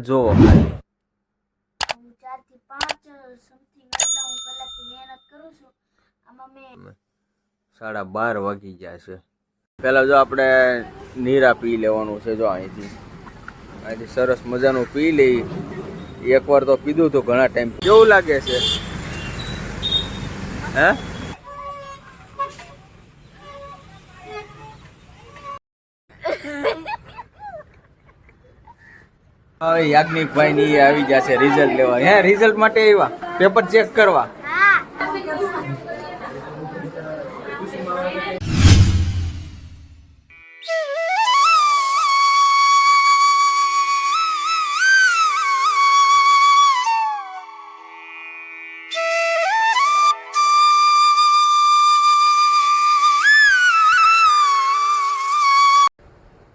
જોવો હું પાંચ સમથિંગ એટલા હું કલાકથી મહેનત કરું છું. આમાં મેં સાડા બાર વાગી ગયા છે. પહેલાં જો આપણે નીરા પી લેવાનું છે જો અહીંથી. અહીંથી સરસ મજાનું પી લઈ. એકવાર તો પીધું તો ઘણા ટાઈમ કેવું લાગે છે? હે? હવે યાજ્ઞિકભાઈ ની આવી છે રિઝલ્ટ લેવા. હે રિઝલ્ટ માટે આવ્યા. પેપર ચેક કરવા.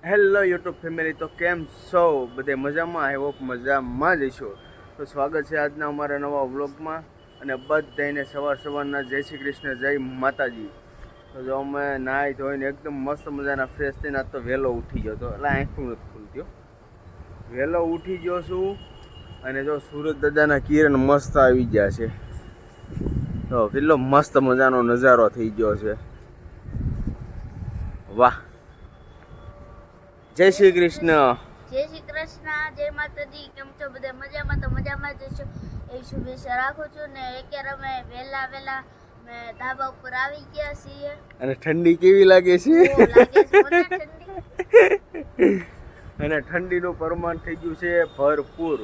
હેલો યુટ્યુબ ફેમિલી, તો કેમ છો? બધે મજામાં? આઈ હોપ મજામાં જ છો. તો સ્વાગત છે આજના અમારા નવા વ્લોગમાં અને બધાને સવાર સવારના જય શ્રી કૃષ્ણ, જય માતાજી. તો જો અમે નાહી ધોઈને એકદમ મસ્ત મજાના ફ્રેશ થઈને આજ તો વહેલો ઉઠી ગયો તો એટલે આંખું નથી ખુલતી. વહેલો ઉઠી ગયો છું અને જો સુરત દાદાના કિરણ મસ્ત આવી ગયા છે. તો કેટલો મસ્ત મજાનો નજારો થઈ ગયો છે. વાહ. જય શ્રી કૃષ્ણ. જય શ્રી કૃષ્ણ. જય માતાજી. કેમ છો બધા? મજામાં? તો મજામાં જ છો. એ શુભેચ્છા રાખું છું ને અત્યારે અમે વહેલા વહેલા અમે ધાબા ઉપર આવી ગયા છીએ. અને ઠંડી કેવી લાગે છે? ઠંડી. અને ઠંડીનું પ્રમાણ થઈ ગયું છે ભરપૂર.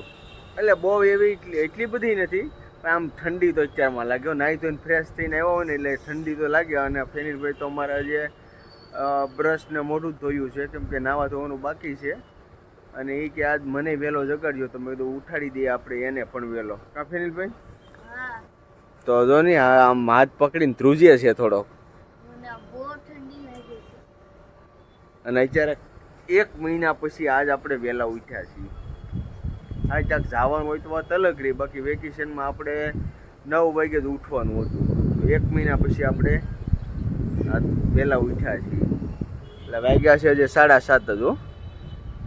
એટલે બહુ એવી એટલી બધી નથી પણ આમ ઠંડી તો અત્યારમાં લાગ્યો નાહી તો ફ્રેશ થઈને આવ્યો ને એટલે ઠંડી તો લાગ્યો અને ફેનિલભાઈ તો અમારા જે બ્રશ ને મોઢું ધોયું છે કેમ કે નાવા ધોવાનું બાકી છે. અને એ કે આજ મને વહેલો જગાડ્યો તો મેં કીધું ઉઠાડી દઈએ આપણે એને પણ વહેલો કા ફેનિલભાઈ? હા. તો જો ને આ આમ હાથ પકડીને ધ્રુજીએ છે થોડો. અને અત્યારે એક મહિના પછી આજ આપણે વહેલા ઉઠ્યા છીએ. આ ક્યાંક જવાનું હોય તો વાત અલગ રહી બાકી વેકેશનમાં આપણે નવ વાગે જ ઉઠવાનું હતું. એક મહિના પછી આપણે વહેલા ઉઠ્યા છીએ. એટલે વાગ્યા છે હજી સાડા સાત જ હો.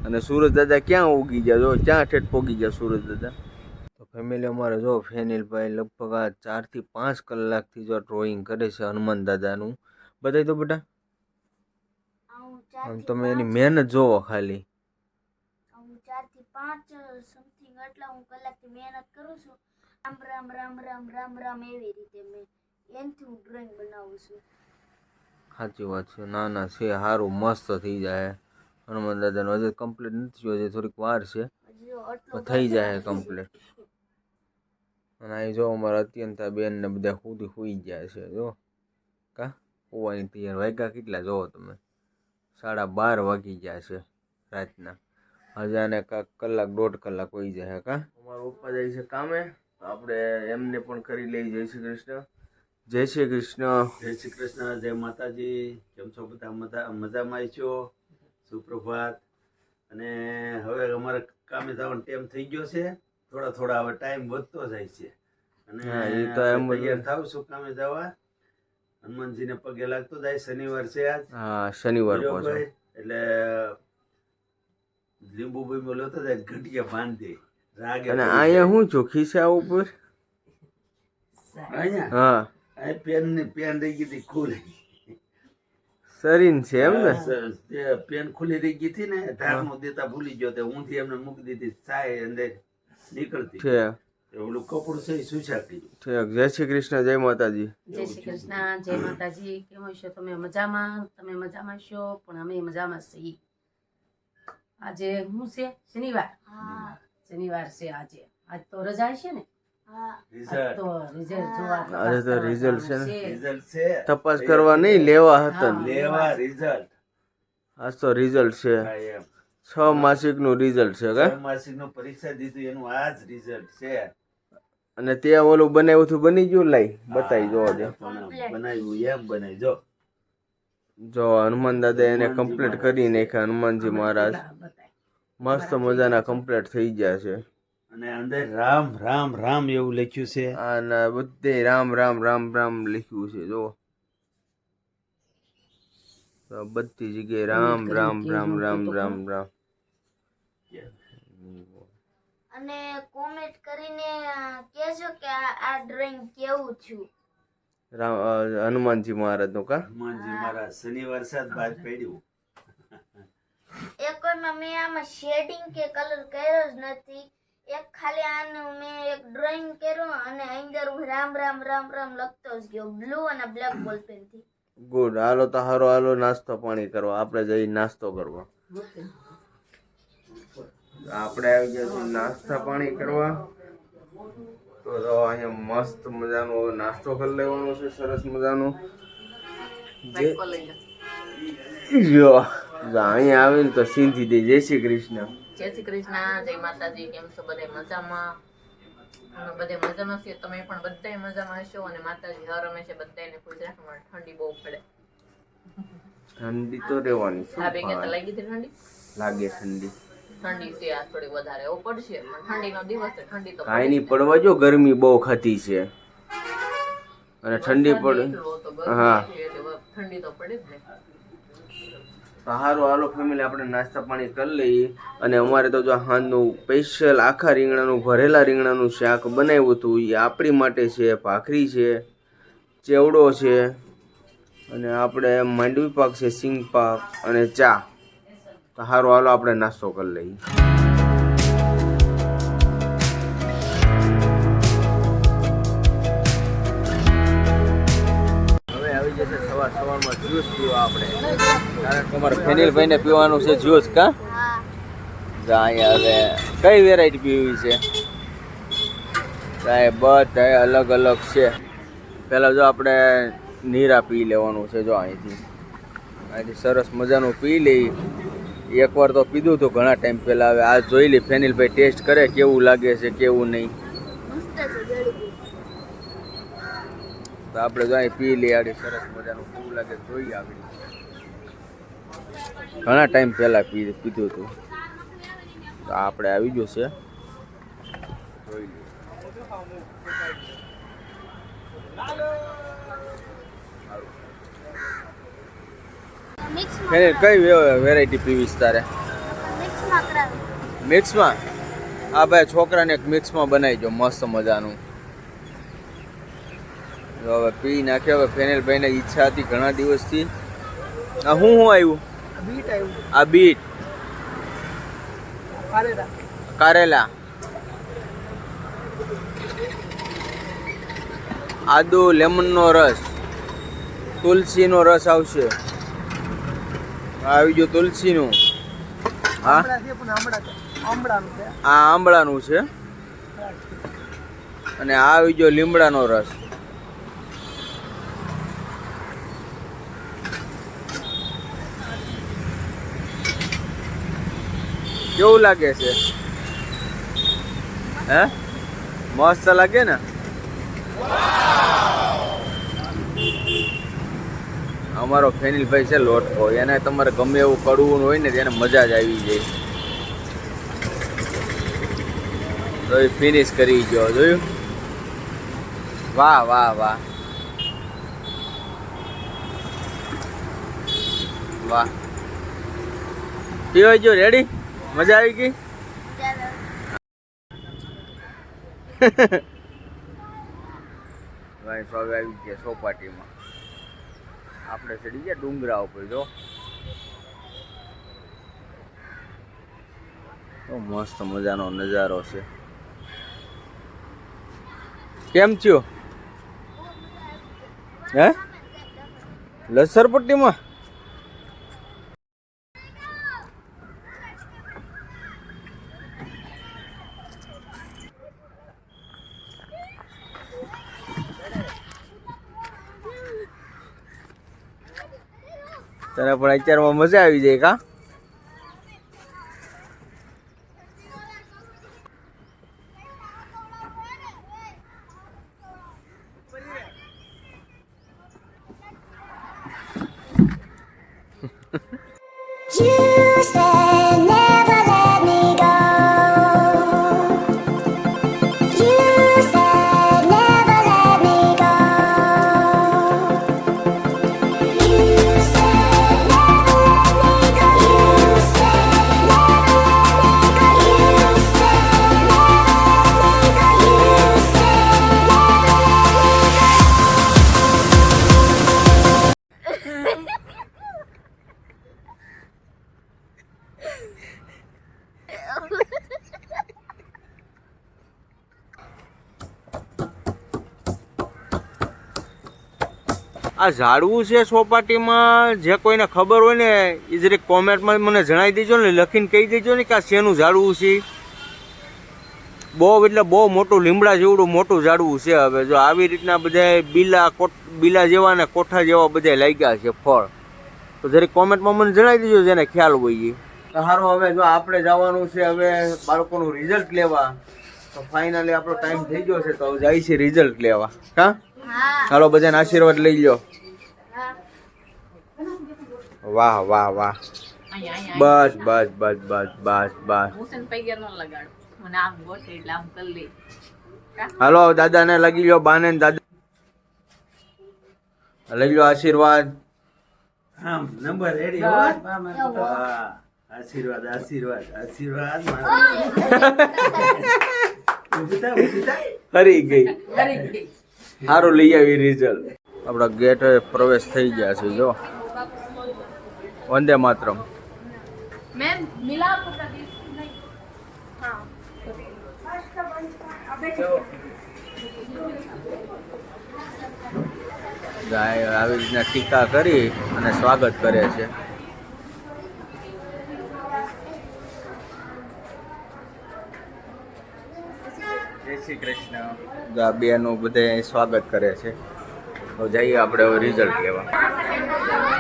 અને સુરજ દાદા ક્યાં ઉગી ગયા? જો ક્યાં ઠેઠ પોગી ગયા સુરજ દાદા? તો ફેમિલી અમારે જો ફેનિલભાઈ લગભગ આ ચારથી પાંચ કલાકથી જો ડ્રોઈંગ કરે છે હનુમાન દાદાનું. બતાવી દો બેટા? આમ તમે એની મહેનત જોવો ખાલી. આ હું ચારથી પાંચ સમથિંગ એટલા હું કલાકથી મહેનત કરું છું. રામ રામ રામ રામ રામ રામ એવી રીતે મેં એનથી હું ડ્રોઈંગ બનાવું છું. સાચી વાત છે. ના ના છે સારું મસ્ત થઈ જાય. હનુમાન દાદાનું હજી કમ્પ્લીટ નથી થયું હજી થોડીક વાર છે. પણ થઈ જાય. કમ્પ્લીટ અને અહીં જો અમારા અત્યંત બેન ને બધા સુધી સુઈ ગયા છે જો. કા? હોવાની તૈયાર. વાગ્યા કેટલા? જોવો તમે. સાડા બાર વાગી ગયા છે રાતના. હજી આને કાંક કલાક દોઢ કલાક હોઈ જાય કા? અમારા પપ્પા જાય છે કામે. આપણે એમને પણ કરી લઈ જય શ્રી કૃષ્ણ. જય શ્રી કૃષ્ણ. જય શ્રી કૃષ્ણ જય માતાજી. કેમ છો બધા? મજામાં છો? સુપ્રભાત. અને હવે અમારે કામે જવાનો ટાઈમ થઈ ગયો છે. થોડા થોડા હવે ટાઈમ વધતો જાય છે. અને. તૈયાર થાવ છું કામે જવા. હનુમાનજીને પગે લાગતો જાય શનિવાર છે આજ. હા શનિવાર એટલે લીંબુ બીંબુ લેતો જાય ઘટિયા બાંધી. રાગે અને અહીંયા હું છું ખિસ્સા ઉપર? અહીંયા? હા. અહીં પેનની પેન રહી ગઈ હતી ખુલી. સરીન છે એમ ને? પેન ખુલી રહી ગઈ હતી ને ઢાંકણું દેતા ભૂલી ગયો તે થી એમને મૂકી દીધી સાય અંદર નીકળતી. ઠેક. ઓલું કપડું છે એ સુશા જય શ્રી કૃષ્ણ જય માતાજી. જય શ્રી કૃષ્ણ જય માતાજી. કેમ છો તમે? મજામાં? તમે મજામાં છો? પણ અમે મજામાં છીએ. આજે હું છે? શનિવાર. હા. શનિવાર છે આજે. આજ તો રજા છે ને? તો રિઝલ્ટ તો તપાસ કરવા છે. ને. જવાનું છે. રિઝલ્ટ છે. તપાસ કરવા નહીં લેવા હતા લેવા રિઝલ્ટ. આજ તો રિઝલ્ટ છે. છ માસિકનું રિઝલ્ટ છે કે? માસિકનું પરીક્ષા દીધું એનું આ જ રિઝલ્ટ છે. અને ત્યાં ઓલું બનાવ્યું હતું બની ગયું લાઈ? બતાવી જોવા દે બનાવ્યું એમ બનાવી જો. જો હનુમાન દાદા એને કમ્પ્લીટ કરી નાખ્યા હનુમાનજી મહારાજ. મસ્ત મજાના કમ્પ્લીટ થઈ ગયા છે. અને અંદર રામ રામ રામ એવું લખ્યું છે. અને બધે રામ રામ રામ રામ લખ્યું છે જો. તો બધી જગ્યાએ રામ રામ રામ રામ રામ રામ. અને કોમેન્ટ કરીને કહેજો કે આ ડ્રોઈંગ કેવું થયું રામ હનુમાનજી હનુમાનજી મહારાજનું કા? હનુમાનજી મહારાજ શનિવાર સાત બાદ પડ્યું એક કોઈમાં મેં આમાં શેડિંગ કે કલર કર્યો જ નથી. એક ખાલી આનું મેં એક ડ્રોઈંગ કર્યું અને અંદર હું રામ રામ રામ રામ લખતો જ ગયો. બ્લુ અને બ્લેક બોલ પેનથી ગુડ હાલો તો હારો હાલો નાસ્તો પાણી કરવા આપણે જઈ નાસ્તો કરવા. આપણે આવી ગયા છીએ નાસ્તા પાણી કરવા. તો તો અહીંયા મસ્ત મજાનો નાસ્તો કરી લેવાનો છે. સરસ મજાનો. જે જો અહીંયા આવીને તો સિંધી દે. જય શ્રી કૃષ્ણ. જય શ્રી કૃષ્ણ જય માતાજી કેમ છો? બધે મજામાં? અમે બધે મજામાં છીએ. તમે પણ બધા મજામાં હશો? અને માતાજી હર હંમેશા બધાને ખુશ રાખે. મને ઠંડી બહુ પડે. ઠંડી તો રહેવાની છે. આ બેગે તો લાગી હતી ઠંડી? લાગે ઠંડી. ઠંડી છે આ થોડી વધારે. એવું પડશે. પણ ઠંડીનો દિવસ છે ઠંડી તો કાંઈ નહીં પડવા જો ગરમી બહુ ખાતી છે. અને ઠંડી પડે હા. ઠંડી તો પડે જ ને. તો હારું, હાલો ફેમિલી આપણે નાસ્તા પાણી કરી લઈએ. અને અમારે તો જો હાંજનું સ્પેશિયલ આખા રીંગણાનું ભરેલા રીંગણાનું શાક બનાવ્યું હતું. એ આપણી માટે છે, ભાખરી છે, ચેવડો છે, અને આપણે માંડવી પાક છે, સિંગ પાક અને ચા. તો હારું, હાલો આપણે નાસ્તો કરી લઈએ. હવે આવી જશે સવાર સવારમાં જ્યુસ પીવા આપણે. કારણ કે ને પીવાનું છે જ્યુસ, કા? અહીંયા હવે કઈ વેરાયટી પીવી છે? સાહેબ બધા અલગ અલગ છે. પહેલાં જો આપણે નીરા પી લેવાનું છે, જો અહીંથી. અહીંથી સરસ મજાનું પી લઈ. એકવાર તો પીધું હતું ઘણા ટાઈમ પહેલાં, હવે આ જોઈ લઈ. ફેનિલભાઈ ટેસ્ટ કરે કેવું લાગે છે, કેવું નહીં. તો આપણે જો અહીં પી લઈએ આડી સરસ મજાનું કેવું લાગે જોઈએ આગળ ઘણા ટાઈમ પહેલાં પી પીધું હતું. તો આપણે આવી ગયું છે. ફેર કઈ વેરાયટી પીવીશ તારે? મિક્સમાં આ ભાઈ છોકરાને એક મિક્સમાં બનાવી દો મસ્ત મજાનું. જો હવે પી નાખ્યો હવે ફેનેલ ભાઈને ઈચ્છા હતી ઘણા દિવસથી. આ હું શું આવ્યું બીટ આવ્યું આ બીટ. કારેલા. કારેલા. આદુ લેમનનો રસ. તુલસીનો રસ આવશે. આવી ગયું તુલસીનું. હા? આ આંબળાનું છે. અને આ આવી ગયો લીમડાનો રસ. કેવું લાગે છે? હે? મસ્ત લાગે ને? અમારો ફેનિલભાઈ છે લોટકો એને તમારે ગમે એવું કડવું હોય ને તેને મજા જ આવી જાય. તો એ ફિનિશ કરી ગયો. જોયું? વાહ વાહ વાહ. વાહ. પીવાઈ જો રેડી મજા આવી ગઈ? ભાઈ તો આવી ગયા સોપાટીમાં આપણે ચડી ગયા ડુંગરા ઉપર જો. મસ્ત મજાનો નજારો છે. કેમ છો હે? લસરપટ્ટીમાં? તને પણ અત્યારમાં મજા આવી જાય કા? આ ઝાડવું છે સોપાટીમાં, જે કોઈને ખબર હોય ને, એ જરીક કોમેન્ટમાં મને જણાવી દેજો ને, લખીને કહી દેજો ને કે આ શેનું ઝાડવું છે. બહુ એટલે બહુ મોટું લીમડા જેવડું મોટું ઝાડવું છે હવે. જો આવી રીતના બધા બીલા કોટ, બીલા જેવા ને કોઠા જેવા બધા લાગ્યા છે ફળ. તો જરીક કોમેન્ટમાં મને જણાવી દેજો જેને ખ્યાલ હોય એ. સારું હવે જો આપણે જવાનું છે હવે બાળકોનું રિઝલ્ટ લેવા. તો ફાઇનલી આપણો ટાઈમ થઈ ગયો છે તો જાય છે રિઝલ્ટ લેવા. હા ચાલો હાલો બધાને આશીર્વાદ લઈ લો વાહ વાહ વાહ. બસ બસ બસ બસ બસ બસ. હાલો દાદાને લગી લો બાને દાદા. લઈ લો આશીર્વાદ. આમ નંબર રેડી આશીર્વાદ આશીર્વાદ આશીર્વાદ. હરી ગઈ. કરી ગઈ. સારું લઈ આવી રિઝલ્ટ આપણા ગેટ પ્રવેશ થઈ ગયા છે જો. વંદે માતરમ. મેમ મિલાપ આવી રીતના ટીકા કરી અને સ્વાગત કરે છે જય શ્રી કૃષ્ણ બેનું બધે સ્વાગત કરે છે. તો જઈએ આપણે હવે રિઝલ્ટ લેવા.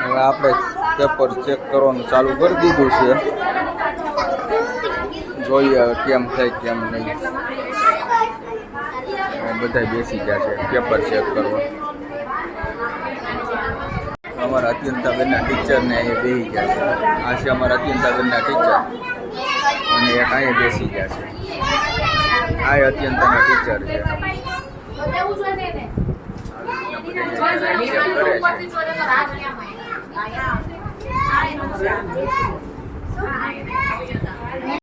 હવે આપણે પેપર ચેક કરવાનું ચાલુ કરી દીધું છે. જોઈએ હવે કેમ થાય, કેમ નહીં. બધા બેસી ગયા છે પેપર ચેક કરવા. અમારા અત્યંતાબેનના ટીચરને અહીંયા બેસી ગયા છે. આ છે અમારા અત્યંતાબેનના ટીચર અને એક અહીંયા બેસી ગયા છે. આ અત્યંતાના ટીચર છે.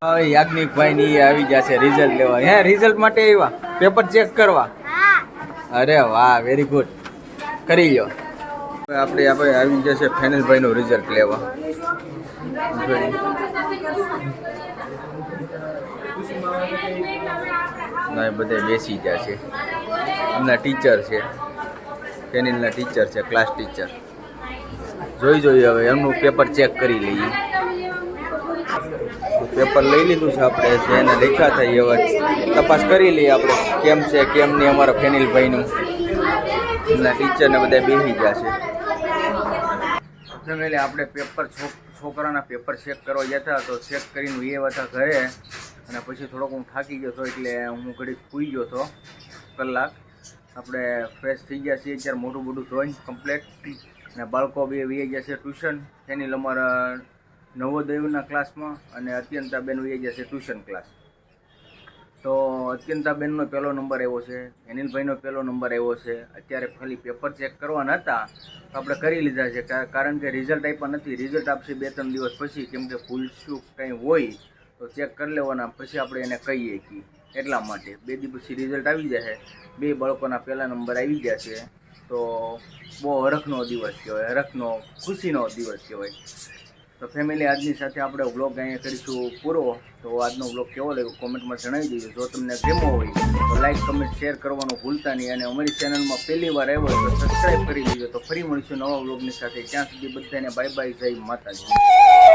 હવે યાજ્ઞિકભાઈ ની આવી જશે છે રિઝલ્ટ લેવા. હે રિઝલ્ટ માટે આવ્યા? પેપર ચેક કરવા? અરે વાહ વેરી ગુડ કરી લ્યો. હવે આપણે આપણે આવી જશે ફેનલભાઈ નું રિઝલ્ટ લેવા. ના બધા બેસી ગયા છે. એમના ટીચર છે. ફેનિલના ટીચર છે ક્લાસ ટીચર જોઈ જોઈએ હવે, એમનું પેપર ચેક કરી લઈએ. પેપર લઈ લીધું છે આપણે, જે એને લેખા થઈ એવા તપાસ કરી લઈએ આપણે, કેમ છે, કેમ નહીં અમારા ફેનિલભાઈનું એમના ટીચરને બધા બેસી ગયા છે. ફેમિલી આપણે પેપર છોકરાના પેપર ચેક કરવા હતા, તો ચેક કરીને એ હતા ઘરે અને પછી થોડોક હું થાકી ગયો હતો એટલે હું ઘડીક સૂઈ ગયો હતો કલાક. આપણે ફ્રેશ થઈ ગયા છીએ ત્યારે મોટું મોટું ડ્રોઈંગ કમ્પ્લેટ અને બાળકો બે વી ગયા છે ટ્યુશન એની અમારા નવોદયના ક્લાસમાં અને અત્યંતાબેન વી ગયા છે ટ્યુશન ક્લાસ તો અત્યંતાબેનનો પહેલો નંબર આવ્યો છે, અનિલભાઈનો પહેલો નંબર આવ્યો છે. અત્યારે ખાલી પેપર ચેક કરવાના હતા. તો આપણે કરી લીધા છે કારણ કે રિઝલ્ટ આપ્યા નથી. રિઝલ્ટ આપશે બે ત્રણ દિવસ પછી, કેમ કે ભૂલ શું કંઈ હોય. તો ચેક કરી લેવાના, પછી આપણે એને કહીએ કે એટલા માટે. બે દિવસ પછી રિઝલ્ટ આવી જશે બે બાળકોના પહેલા નંબર આવી ગયા છે. તો બહુ હરખનો દિવસ કહેવાય, હરખનો, ખુશીનો દિવસ કહેવાય. તો ફેમિલી આજની સાથે આપણે વ્લોગ અહીંયા કરીશું પૂરો. તો આજનો વ્લોગ કેવો લાગ્યો કોમેન્ટમાં જણાવી દેજો. જો તમને ગેમો હોય, તો લાઈક કમેન્ટ શેર કરવાનું ભૂલતા નહીં. અને અમારી ચેનલમાં પહેલી વાર આવ્યો તો સબસ્ક્રાઈબ કરી દેજો. તો ફરી મળીશું નવા વ્લોગની સાથે. ત્યાં સુધી બધાને બાય બાય જય માતાજી.